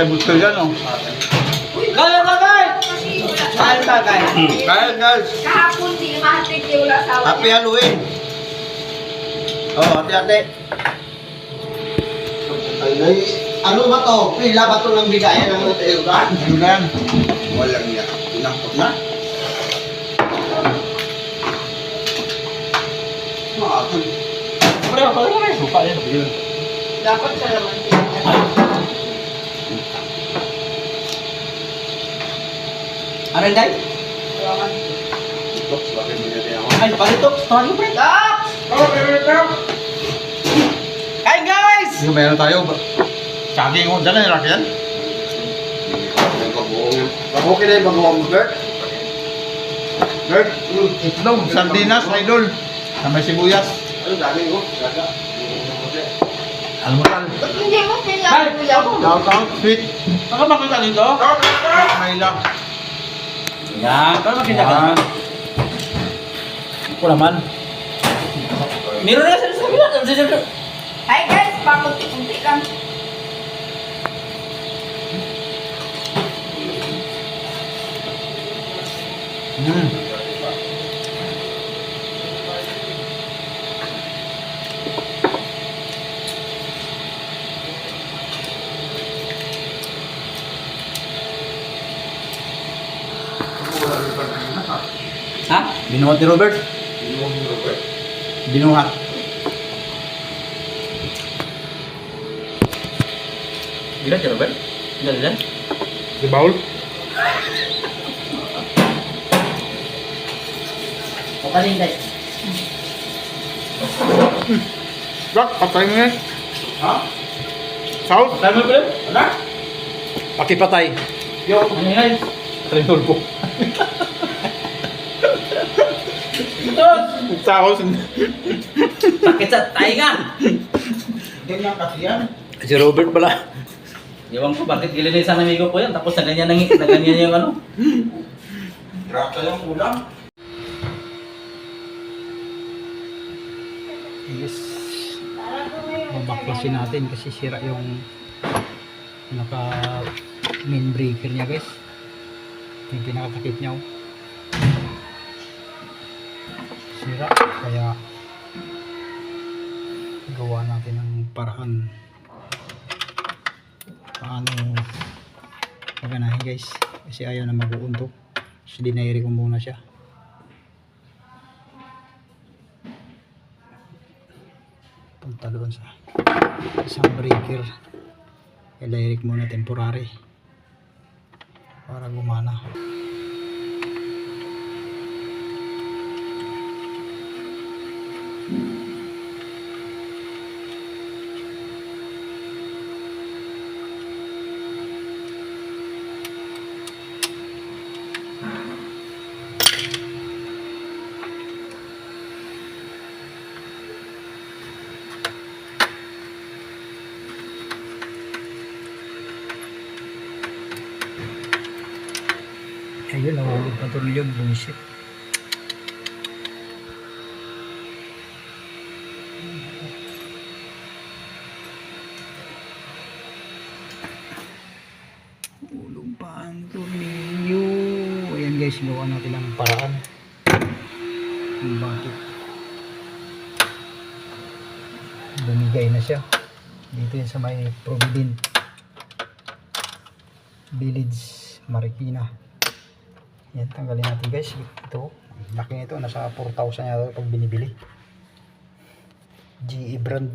Tayo gusto yan, oh. Kaya tagay! Kaya tagay! Kaya, guys. Kahapon, di mahatid yung wala asawa Happy. Halloween. Oh, ate-ate. Ay, ano ba to? Pila ba to ng bigayan ng Elugan? Ano na yan? Walang niya. Tinangkot na. Ah, Pre, pala na kayo. Suka yan. Dapat sa laman. Ano yun, Day? Bakit mo yan yan? Ay, palitok. Tuhan mo, pre. Kain, guys! Yung meron tayo. Saging mo. Diyan na yung laki yan. Okay na yung bagoong mo, Bert? Bert, itlog, sardinas, idol. Na may sibuyas. Ano, dami ko? Gaga. Almusal. Hindi mo kailangan kuya ko? Shout out, sweet. Saka makita dito? May lang. Yan, paano makita ka naman? Ako naman. Meron na sa sabi lang. Binuhat ni Robert? Binuhat ni Robert. Binuhat. Binuhat ni Robert? Dalilan? Di baul? Patayin tayo. Dak, patay mo yan. Ha? Saul? Patay mo pala? Ano? Pakipatay. Yo, ano yan? Patay mo 1,000. Sakit sa tainga! Doon lang kasi yan. Si Robert pala. Ewan ko bakit gilin na isang amigo ko yan tapos na ganyan, nang, na ganyan yung ano. Grata yung ulam. Yes. Mabaklasin natin kasi sira yung naka main breaker niya guys. Yung pinakakakit niya oh. Sira. Kaya gawa natin ng paraan. Paano paganahin guys? Kasi ayaw na mag-uuntok so dinairi ko muna siya. Punta doon sa isang breaker. Electric muna temporary para gumana ayun nahulog na tuloy yung bullshit hulog pa ang tornilyo ayan guys gawa natin ang paraan. Kung bakit. Bumigay na siya. Dito yun sa may Provident Village Marikina. Yan tanggalin natin guys. Ito laki nito. Nasa 4,000 yata pag binibili. GE brand.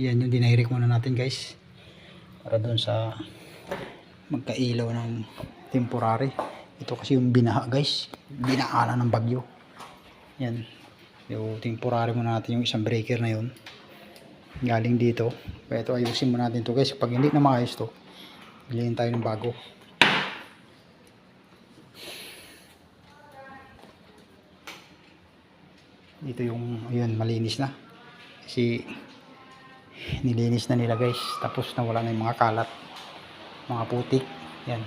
Yan yung dinairik muna natin guys. Para doon sa magkailaw ng temporary. Ito kasi yung binaha guys. Binaanan ng bagyo. Yan. Yung temporary muna natin yung isang breaker na yun. Galing dito. Kaya ito ayusin muna natin to guys. Pag hindi na maayos to bilhin tayo ng bago. Dito yung ayun malinis na. Kasi nilinis na nila guys. Tapos nawala na yung mga kalat mga putik. Yan